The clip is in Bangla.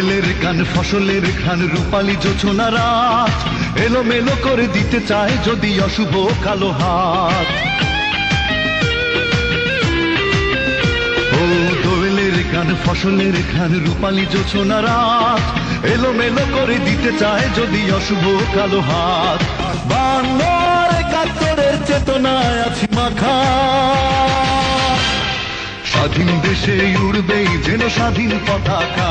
দোয়েলের গান ফসলের ঘান রূপালী যোচনা রাত। এলোমেলো করে দিতে চায় যদি অশুভ কালো হাত। ও দোয়েলের গান ফসলের ঘান রূপালী যোচনা রাত। এলোমেলো করে দিতে চায় যদি অশুভ কালো হাত। বাংলার একাত্তরের চেতনায় আছি মাখা। স্বাধীন দেশে উড়বেই যেন স্বাধীন পতাকা।